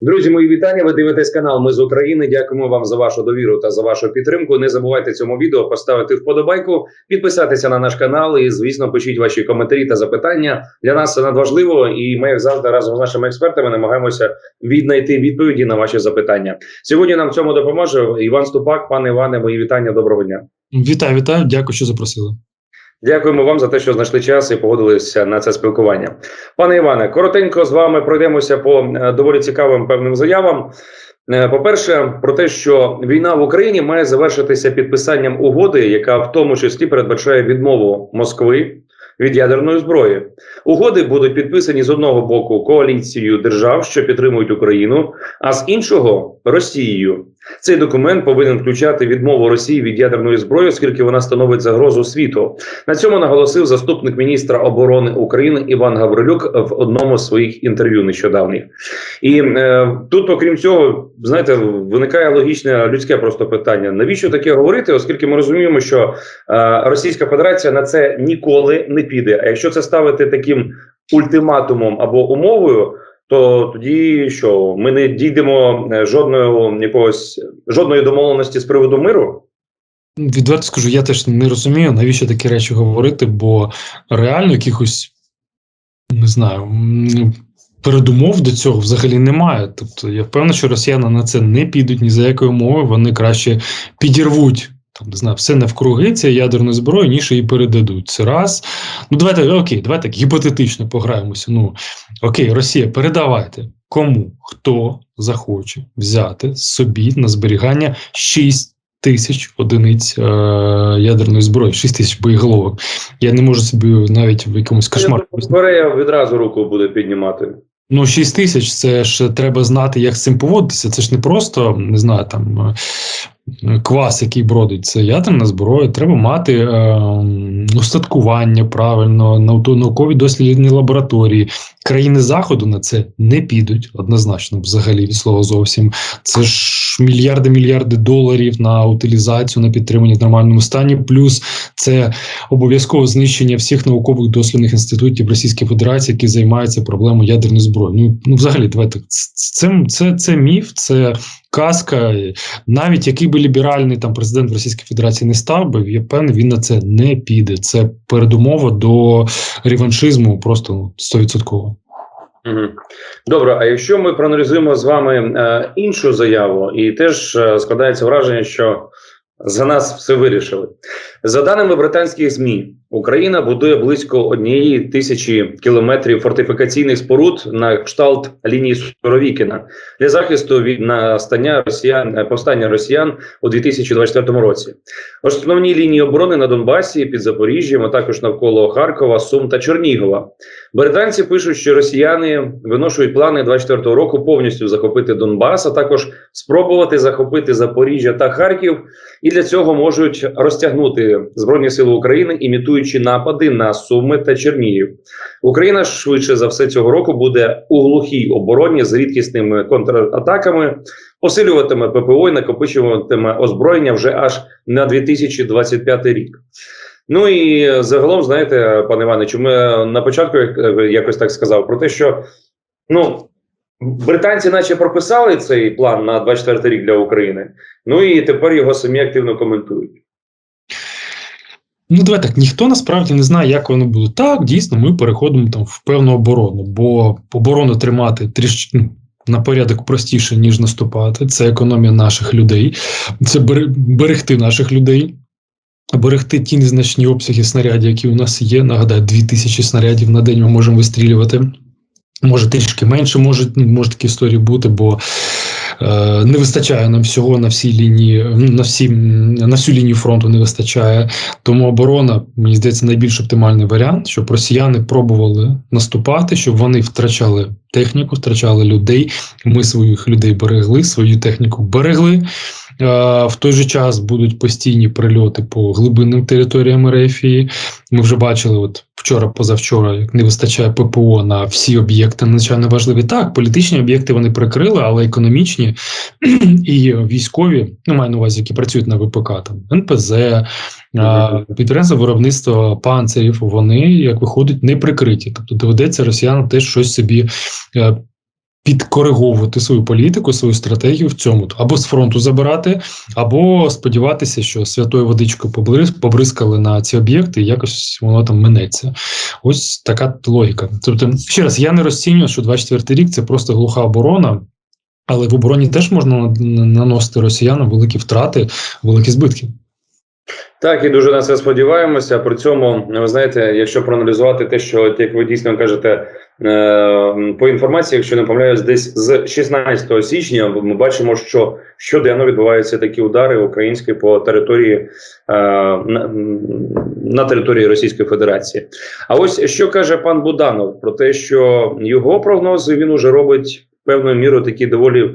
Друзі, мої вітання. Ви дивитесь канал. Ми з України. Дякуємо вам за вашу довіру та за вашу підтримку. Не забувайте цьому відео поставити вподобайку, підписатися на наш канал і, звісно, пишіть ваші коментарі та запитання. Для нас це надважливо, і ми завжди разом з нашими експертами намагаємося віднайти відповіді на ваші запитання. Сьогодні нам в цььому допоможе Іван Ступак. Пане Іване, мої вітання. Доброго дня. Вітаю, вітаю, дякую, що запросили. Дякуємо вам за те, що знайшли час і погодилися на це спілкування. Пане Іване, коротенько з вами пройдемося по е, доволі цікавим певним заявам. Е, По-перше, про те, що війна в Україні має завершитися підписанням угоди, яка в тому числі передбачає відмову Москви від ядерної зброї. Угоди будуть підписані з одного боку коаліцією держав, що підтримують Україну, а з іншого Росією. Цей документ повинен включати відмову Росії від ядерної зброї, оскільки вона становить загрозу світу. На цьому наголосив заступник міністра оборони України Іван Гаврилюк в одному з своїх інтерв'ю нещодавніх. І е, тут, окрім цього, знаєте, виникає логічне людське просто питання: навіщо таке говорити? Оскільки ми розуміємо, що е, Російська Федерація на це ніколи не піде. А якщо це ставити таким ультиматумом або умовою. То тоді що ми не дійдемо е, жодної якогось жодної домовленості з приводу миру? Відверто скажу, я теж не розумію, навіщо такі речі говорити, бо реально якихось не знаю. Передумов до цього взагалі немає. Тобто я впевнений, що росіяни на це не підуть ні за якої мови, вони краще підірвуть там, не знаю, все навкруги цієї ядерної зброї, ніж її передадуть. Це раз. Ну, давайте окей, давайте так гіпотетично пограємося. Ну окей, Росія, передавайте кому хто захоче взяти собі на зберігання 6 тисяч одиниць е- ядерної зброї, 6 тисяч боєголовок. Я не можу собі навіть в якомусь кошмарі. Корея відразу руку буде піднімати. Ну, 6 тисяч це ж треба знати, як з цим поводитися. Це ж не просто не знаю, там квас, який бродить. Це ядерна зброя. Треба мати е, устаткування правильно, нау- наукові дослідні лабораторії. Країни заходу на це не підуть однозначно, взагалі від слова зовсім. Це ж мільярди мільярди доларів на утилізацію, на підтримання в нормальному стані. Плюс це обов'язкове знищення всіх наукових дослідних інститутів Російської Федерації, які займаються проблемою ядерної зброї. Ну ну взагалі, давайте це, це, це міф, це казка. Навіть який би ліберальний там президент Російської Федерації не став би, я певний, він на це не піде. Це передумова до реваншизму, просто ну, 100%. Угу. Добре, а якщо ми проаналізуємо з вами е, іншу заяву, і теж е, складається враження, що за нас все вирішили. За даними британських ЗМІ, Україна будує близько однієї тисячі кілометрів фортифікаційних споруд на кшталт лінії Суровікіна для захисту від настання росіян повстання росіян у 2024 році. Основні лінії оборони на Донбасі під Запоріжжям, а також навколо Харкова, Сум та Чернігова. Британці пишуть, що росіяни виношують плани 24 року повністю захопити Донбас, а також спробувати захопити Запоріжжя та Харків, і для цього можуть розтягнути збройні сили України, імітуючи напади на Суми та Чернігів. Україна швидше за все цього року буде у глухій обороні з рідкісними контратаками, посилюватиме ППО і накопичуватиме озброєння вже аж на 2025 рік. Ну і загалом, знаєте, пане Іване, я на початку якось так сказав про те, що ну британці, наче прописали цей план на 24 рік для України. Ну і тепер його самі активно коментують. Ну, давай так, ніхто насправді не знає, як воно буде. Так, дійсно, ми переходимо там в певну оборону, бо оборону тримати трішки ну, на порядок простіше, ніж наступати. Це економія наших людей, це берегти наших людей, берегти ті незначні обсяги снарядів, які у нас є. Нагадаю, 2000 снарядів на день ми можемо вистрілювати. Може трішки менше, може, може такі історії бути, бо не вистачає нам всього на всій лінії, на всі, на всю лінію фронту не вистачає. Тому оборона, мені здається, найбільш оптимальний варіант, щоб росіяни пробували наступати, щоб вони втрачали техніку, втрачали людей. Ми своїх людей берегли, свою техніку берегли. Е, В той же час будуть постійні прильоти по глибинним територіям Рефії. Ми вже бачили, от вчора, позавчора, як не вистачає ППО на всі об'єкти, надзвичайно важливі. Так, політичні об'єкти вони прикрили, але економічні і військові, ну маю на увазі, які працюють на ВПК, там НПЗ, а, підприємства виробництва панцирів, вони як виходить не прикриті. Тобто доведеться росіянам теж щось собі е, підкориговувати свою політику, свою стратегію в цьому або з фронту забирати, або сподіватися, що святою водичкою побризкали на ці об'єкти, і якось воно там минеться. Ось така логіка. Тобто, ще раз, я не розцінюю, що 24 рік це просто глуха оборона. Але в обороні теж можна наносити росіянам великі втрати, великі збитки. Так, і дуже на це сподіваємося. При цьому, ви знаєте, якщо проаналізувати те, що як ви дійсно кажете, по інформації, якщо не помиляюсь, десь з 16 січня ми бачимо, що щоденно відбуваються такі удари українські по території е, на території Російської Федерації. А ось що каже пан Буданов про те, що його прогнози він уже робить певною мірою такі доволі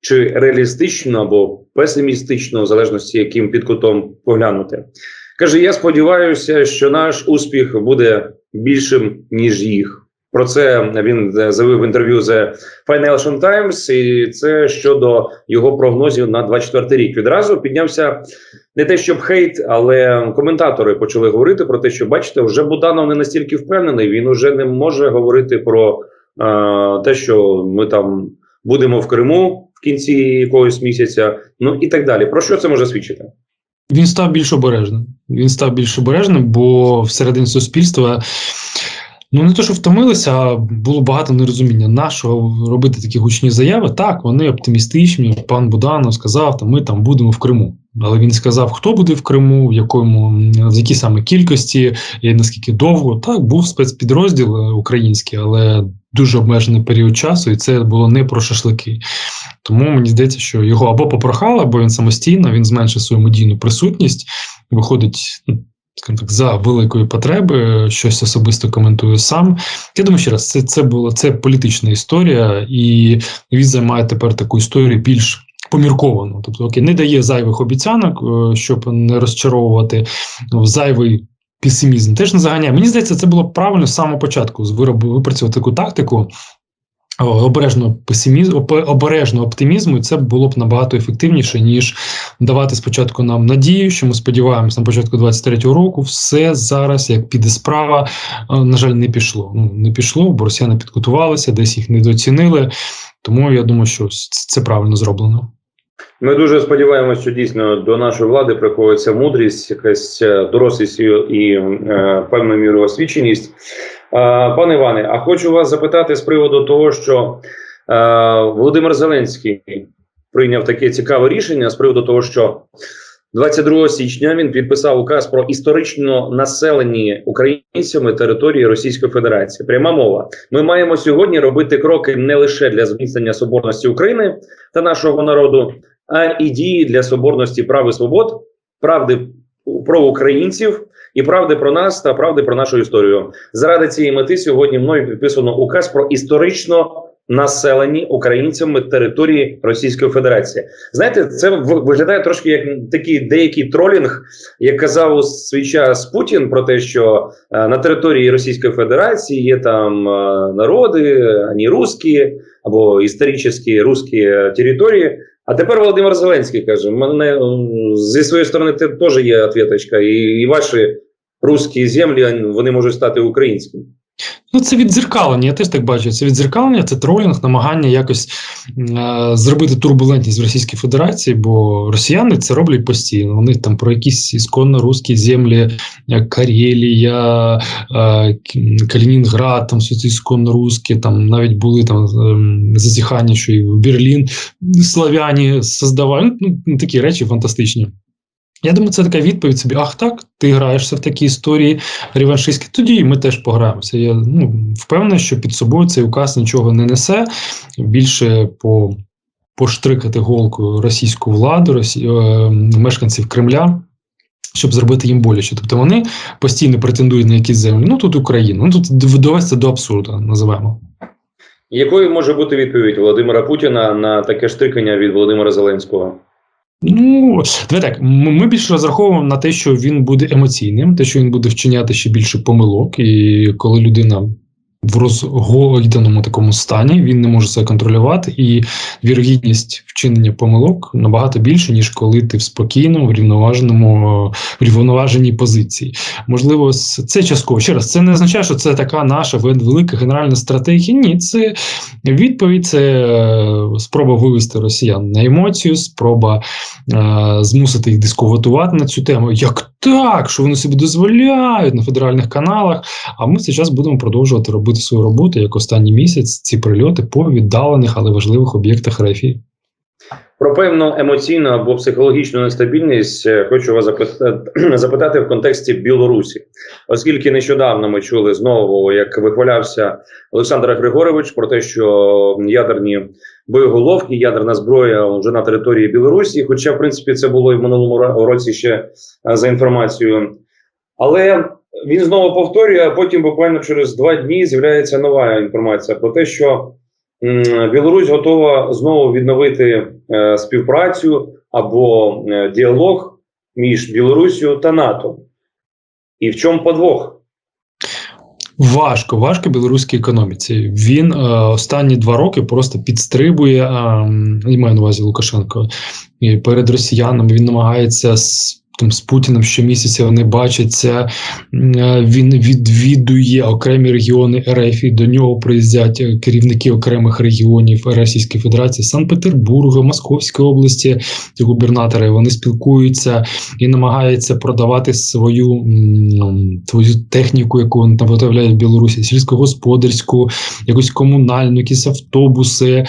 чи реалістично або песимістично, в залежності, яким під кутом поглянути. Каже: Я сподіваюся, що наш успіх буде більшим ніж їх. Про це він е, заявив в інтерв'ю The Financial Times, і це щодо його прогнозів на 24 рік. Відразу піднявся не те, щоб хейт, але коментатори почали говорити про те, що бачите, вже Буданов не настільки впевнений. Він уже не може говорити про е, те, що ми там будемо в Криму в кінці якогось місяця, ну і так далі. Про що це може свідчити? Він став більш обережним. Він став більш обережним, бо всередині суспільства. Ну, не то, що втомилися, а було багато нерозуміння. Нашого робити такі гучні заяви. Так, вони оптимістичні. Пан Буданов сказав, там, ми там будемо в Криму. Але він сказав, хто буде в Криму, в якому в якій саме кількості і наскільки довго. Так, був спецпідрозділ е, український, але дуже обмежений період часу, і це було не про шашлики. Тому мені здається, що його або попрохали, або він самостійно він зменшив свою медійну присутність, виходить. Ну, так, за великої потреби, щось особисто коментує сам. Я думаю, ще раз, це це була це політична історія, і він займає тепер таку історію більш помірковану. Тобто, окей, не дає зайвих обіцянок, е, щоб не розчаровувати в зайвий. Песимізм теж не заганяє. Мені здається, це було правильно з самого початку виробу випрацювати таку тактику обережного песимізму, обережного оптимізму, і це було б набагато ефективніше, ніж давати спочатку нам надію, що ми сподіваємося на початку 23-го року. Все зараз, як піде справа, на жаль, не пішло. Ну не пішло, бо росіяни підготувалися, десь їх недооцінили. Тому я думаю, що це правильно зроблено. Ми дуже сподіваємося, що дійсно до нашої влади приходиться мудрість, якась дорослість і е, певною мірою освіченість. Пане Іване, а хочу вас запитати з приводу того, що е, Володимир Зеленський прийняв таке цікаве рішення з приводу того, що 22 січня він підписав указ про історично населені українцями території Російської Федерації. Пряма мова. Ми маємо сьогодні робити кроки не лише для зміцнення соборності України та нашого народу, а і дії для соборності прав і свобод, правди про українців і правди про нас та правди про нашу історію. Заради цієї мети сьогодні мною підписано указ про історично населені українцями території Російської Федерації. Знаєте, це виглядає трошки як такий деякий тролінг, як казав у свій час Путін про те, що е, на території Російської Федерації є там е, народи, ані русські або історичні русські території. А тепер Володимир Зеленський каже: мене зі своєї сторони теж є ответочка, і, і ваші русські землі вони можуть стати українськими. Ну, це віддзеркалення, я теж так бачу. Це віддзеркалення, це тролінг, намагання якось е, зробити турбулентність в Російській Федерації, бо росіяни це роблять постійно. Вони там про якісь ісконно русські землі, як Карелія, е, Калінінград, там все це ісконно русські, там навіть були там е, зазіхання, що і в Берлін славяні создавали. Ну, такі речі фантастичні. Я думаю, це така відповідь собі: ах, так, ти граєшся в такі історії реваншистські, тоді ми теж пограємося. Я ну, впевнений, що під собою цей указ нічого не несе. Більше по поштрикати голкою російську владу, росі... е, мешканців Кремля. Щоб зробити їм боляче. Тобто вони постійно претендують на якісь землі. Ну тут Україна. Ну тут довести до абсурду, називаємо. Якою може бути відповідь Володимира Путіна на таке штрикання від Володимира Зеленського? Ну, давай так. Ми більше розраховуємо на те, що він буде емоційним, те, що він буде вчиняти ще більше помилок, і коли людина в розгойданому такому стані, він не може себе контролювати, і вірогідність вчинення помилок набагато більше, ніж коли ти в спокійному, врівноваженому, е, врівноваженій позиції. Можливо, це частково. Ще раз, це не означає, що це така наша велика генеральна стратегія. Ні, це відповідь, це е, спроба вивести росіян на емоцію, спроба е, змусити їх дискутувати на цю тему. Як так, що вони собі дозволяють на федеральних каналах? А ми зараз будемо продовжувати робити свою роботу як останній місяць. Ці прильоти по віддалених, але важливих об'єктах РФІ. Про певну емоційну або психологічну нестабільність е, хочу вас запитати, запитати в контексті Білорусі, оскільки нещодавно ми чули знову, як вихвалявся Олександр Григорович про те, що ядерні боєголовки, ядерна зброя вже на території Білорусі. Хоча, в принципі, це було і в минулому році ще е, за інформацією. Але він знову повторює, а потім буквально через два дні з'являється нова інформація про те, що Білорусь готова знову відновити е, співпрацю або е, діалог між Білоруссю та НАТО. І в чому подвох? Важко, важко білоруській економіці. Він е, останні два роки просто підстрибує, е, я маю на увазі Лукашенко, і перед росіянами він намагається. Там з Путіним щомісяця вони бачаться. е, Він відвідує окремі регіони РФ, і до нього приїздять керівники окремих регіонів Російської Федерації, Санкт-Петербурга, Московської області, губернатори. Вони спілкуються і намагаються продавати свою, свою техніку, яку вони там виготовляють в Білорусі, сільськогосподарську, якусь комунальну, якісь автобуси.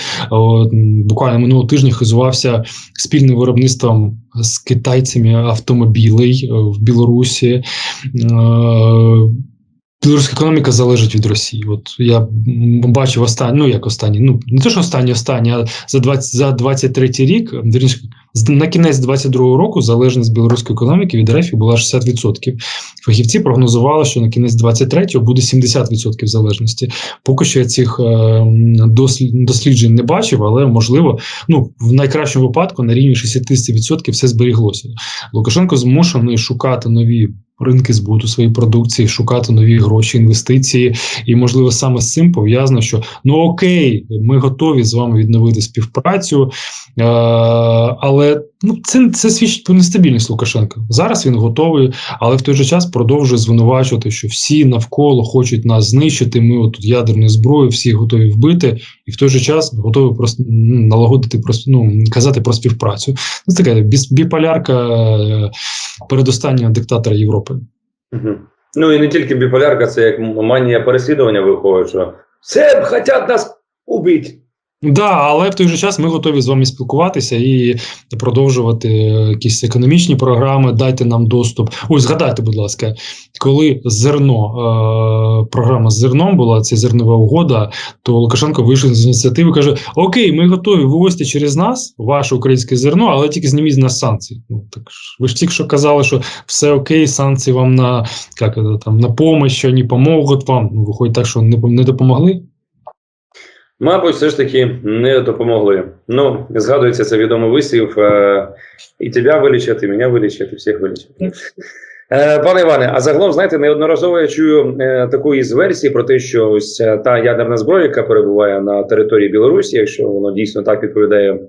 Буквально минулого тижня хизувався спільним виробництвом з китайцями автомобілей е, в Білорусі. Е, Білоруська економіка залежить від Росії. От я бачив останні, ну як останні, ну не те, що останні, останні, а за 20, за 23 рік, на кінець 2022 року залежність білоруської економіки від РФ була 60%. Фахівці прогнозували, що на кінець 23-го буде 70% залежності. Поки що я цих е, досліджень не бачив, але можливо, ну в найкращому випадку на рівні 60% все зберіглося. Лукашенко змушений шукати нові. Ринки збуту своєї продукції, шукати нові гроші, інвестиції, і можливо саме з цим пов'язано, що ну окей, ми готові з вами відновити співпрацю, е, але ну це, це свідчить про нестабільність Лукашенка. Зараз він готовий, але в той же час продовжує звинувачувати, що всі навколо хочуть нас знищити. Ми отут ядерною зброєю, всі готові вбити, і в той же час готові просто налагодити просто ну казати про співпрацю. Це така біполярка е, передостаннього диктатора Європи. Ну і не тільки біполярка, це як манія переслідування виходить, що все хочуть нас убити. Да, але в той же час ми готові з вами спілкуватися і продовжувати е, якісь економічні програми. Дайте нам доступ. Ось згадайте, будь ласка, коли зерно е, програма з зерном була, це зернова угода, то Лукашенко вийшов з ініціативи. каже: Окей, ми готові вивозити через нас ваше українське зерно, але тільки зніміть з нас санкції. Ну так ви ж тільки що казали, що все окей, санкції вам на як там на помощь, що не поможуть вам. Ну виходить так, що не, не допомогли. Мабуть, все ж таки не допомогли. Ну, згадується це відомий вислів: е, і тебе вилічать, і мене вилічать, і всіх вилічать. Е, Пане Іване, а загалом, знаєте, неодноразово я чую е, таку із версій про те, що ось е, та ядерна зброя, яка перебуває на території Білорусі, якщо воно дійсно так відповідає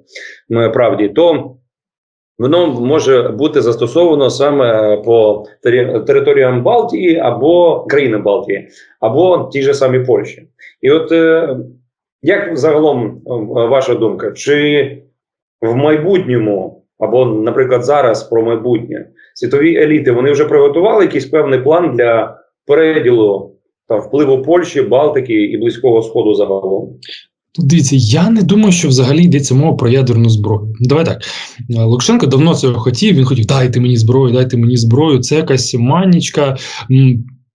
правді, то воно може бути застосовано саме по тері- територіям Балтії або країнам Балтії, або ті ж самі Польщі. І от е, як загалом е, ваша думка, чи в майбутньому, або, наприклад, зараз про майбутнє, світові еліти вони вже приготували якийсь певний план для переділу та впливу Польщі, Балтики і Близького Сходу загалом? Дивіться, я не думаю, що взагалі йдеться мова про ядерну зброю. Давай так. Е, Лукашенко давно цього хотів. Він хотів, дайте мені зброю, дайте мені зброю. Це якась манічка,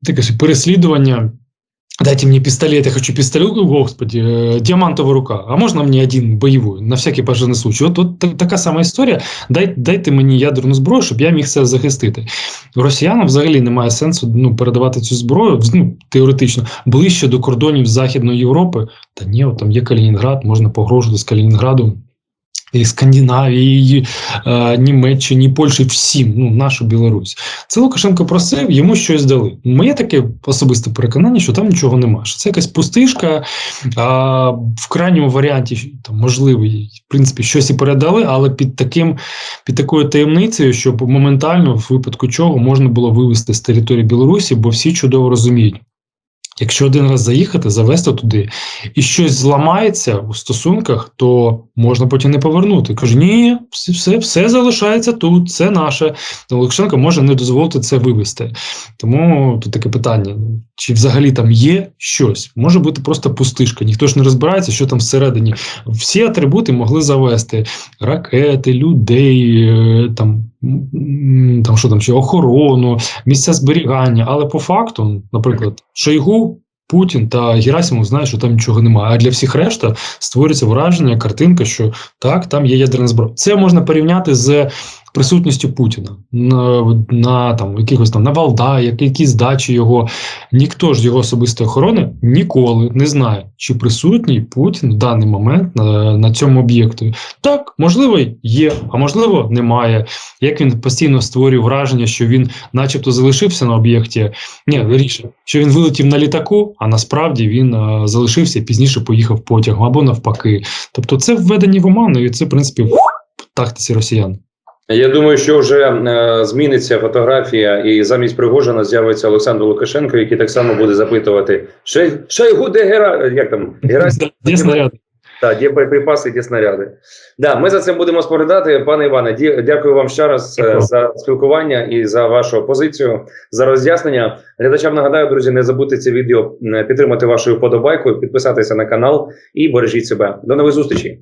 таке переслідування. Дайте мені пістолет, я хочу пістолет, О, господи, э, диамантова рука. А можна мені один бойовий, на всякий пожежний случай? От, от та- така сама історія. Дай, дайте мені ядерну зброю, щоб я міг себе захистити. Росіянам взагалі немає сенсу ну, передавати цю зброю ну, теоретично ближче до кордонів Західної Європи. Та ні, от там є Калінінград, можна погрожувати з Калінінграду. І Скандинавії, і, Німеччині, і Польщі, всім, ну, нашу Білорусь. Це Лукашенко просив, йому щось дали. Моє таке особисте переконання, що там нічого немає. Що це якась пустишка, а, в крайньому варіанті там, можливо, в принципі, щось і передали, але під таким, під такою таємницею, щоб моментально, в випадку чого, можна було вивезти з території Білорусі, бо всі чудово розуміють. Якщо один раз заїхати, завести туди, і щось зламається у стосунках, то можна потім не повернути. Каже, ні, все, все, все залишається тут, це наше. Лукашенко може не дозволити це вивести. Тому тут таке питання: чи взагалі там є щось? Може бути просто пустишка. Ніхто ж не розбирається, що там всередині. Всі атрибути могли завести: ракети, людей, е, там, там що там ще охорону, місця зберігання. Але по факту, наприклад, Шойгу. Путін та Герасимов знають, що там нічого немає. А для всіх решта створюється враження, картинка, що так, там є ядерна зброя. Це можна порівняти з присутністю Путіна на, на там якихось там на Валдаї, як- якісь дачі його. Ніхто ж його особистої охорони ніколи не знає, чи присутній Путін в даний момент на, на цьому об'єкті. Так, можливо, є, а можливо, немає. Як він постійно створює враження, що він, начебто, залишився на об'єкті. Ні, вірніше, що він вилетів на літаку, а насправді він е, залишився і пізніше поїхав потягом або навпаки. Тобто, це введені в оману, і це, в принципі, тактиці росіян. Я думаю, що вже е, зміниться фотографія, і замість Пригожина з'явиться Олександр Лукашенко, який так само буде запитувати Шей, Шойгу, де Гера... як там Герасимов? Де снаряди? Так, де боєприпаси, де снаряди. Да, ми за цим будемо споглядати. Пане Іване, ді- дякую вам ще раз е, Дякую. за спілкування і за вашу позицію, за роз'яснення. Глядачам нагадаю, друзі, не забудьте це відео е, підтримати вашою вподобайкою, підписатися на канал і бережіть себе. До нових зустрічей.